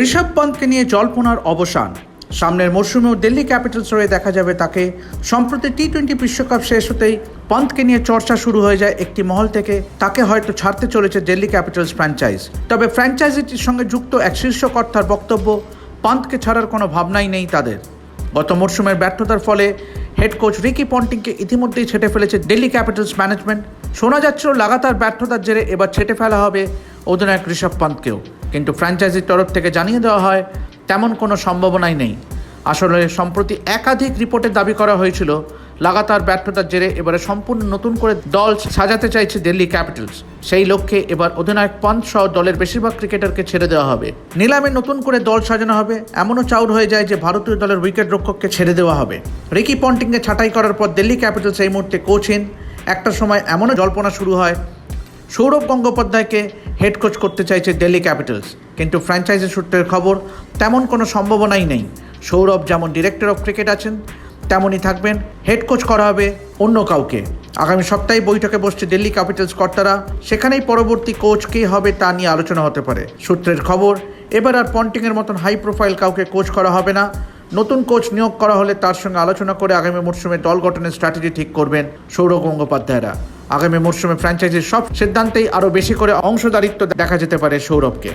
ঋষভ পন্থকে নিয়ে জল্পনার অবসান। সামনের মরশুমেও দিল্লি ক্যাপিটালস হয়ে দেখা যাবে তাকে। সম্প্রতি টি টোয়েন্টি বিশ্বকাপ শেষ হতেই পন্থকে নিয়ে চর্চা শুরু হয়ে যায় একটি মহল থেকে। তাকে হয়তো ছাড়তে চলেছে দিল্লি ক্যাপিটালস ফ্র্যাঞ্চাইজ। তবে ফ্র্যাঞ্চাইজিটির সঙ্গে যুক্ত এক শীর্ষকর্তার বক্তব্য, পন্থকে ছাড়ার কোনো ভাবনাই নেই তাদের। গত মরশুমের ব্যর্থতার ফলে হেড কোচ রিকি পন্টিংকে ইতিমধ্যেই ছেটে ফেলেছে দিল্লি ক্যাপিটালস ম্যানেজমেন্ট। শোনা যাচ্ছিল লাগাতার ব্যর্থতার জেরে এবার ছেটে ফেলা হবে অধিনায়ক ঋষভ পন্থকেও। কিন্তু ফ্র্যাঞ্চাইজির তরফ থেকে জানিয়ে দেওয়া হয়, তেমন কোনো সম্ভাবনাই নেই। আসলে সম্প্রতি একাধিক রিপোর্টে দাবি করা হয়েছিল, লাগাতার ব্যর্থতার জেরে এবারে সম্পূর্ণ নতুন করে দল সাজাতে চাইছে দিল্লি ক্যাপিটালস। সেই লক্ষ্যে এবার অধিনায়ক পন্থ সহ দলের বেশিরভাগ ক্রিকেটারকে ছেড়ে দেওয়া হবে। নিলামে নতুন করে দল সাজানো হবে, এমনও চাউর হয়ে যায় যে ভারতীয় দলের উইকেট রক্ষককে ছেড়ে দেওয়া হবে। রিকি পন্টিংকে ছাঁটাই করার পর দিল্লি ক্যাপিটালস এই মুহূর্তে কোচহীন একটা সময় এমনও জল্পনা শুরু হয় সৌরভ গঙ্গোপাধ্যায়কে হেড কোচ করতে চাইছে দিল্লি ক্যাপিটালস। কিন্তু ফ্র্যাঞ্চাইজি সূত্রের খবর, তেমন কোনো সম্ভাবনাই নেই। সৌরভ যেমন ডিরেক্টর অফ ক্রিকেট আছেন, তেমনই থাকবেন হেড কোচ করা হবে অন্য কাউকে। আগামী সপ্তাহে বৈঠকে বসছে দিল্লি ক্যাপিটালস কর্তারা, সেখানেই পরবর্তী কোচ কে হবে তা নিয়ে আলোচনা হতে পারে। সূত্রের খবর, এবার আর পন্টিংয়ের মতন হাই প্রোফাইল কাউকে কোচ করা হবে না। নতুন কোচ নিয়োগ করা হলে তার সঙ্গে আলোচনা করে আগামী মরশুমে দল গঠনের স্ট্র্যাটেজি ঠিক করবেন সৌরভ গঙ্গোপাধ্যায়রা। আগামী মরশুমে ফ্র্যাঞ্চাইজির সব সিদ্ধান্তেই আরও বেশি করে অংশদারিত্ব দেখা যেতে পারে সৌরভকে।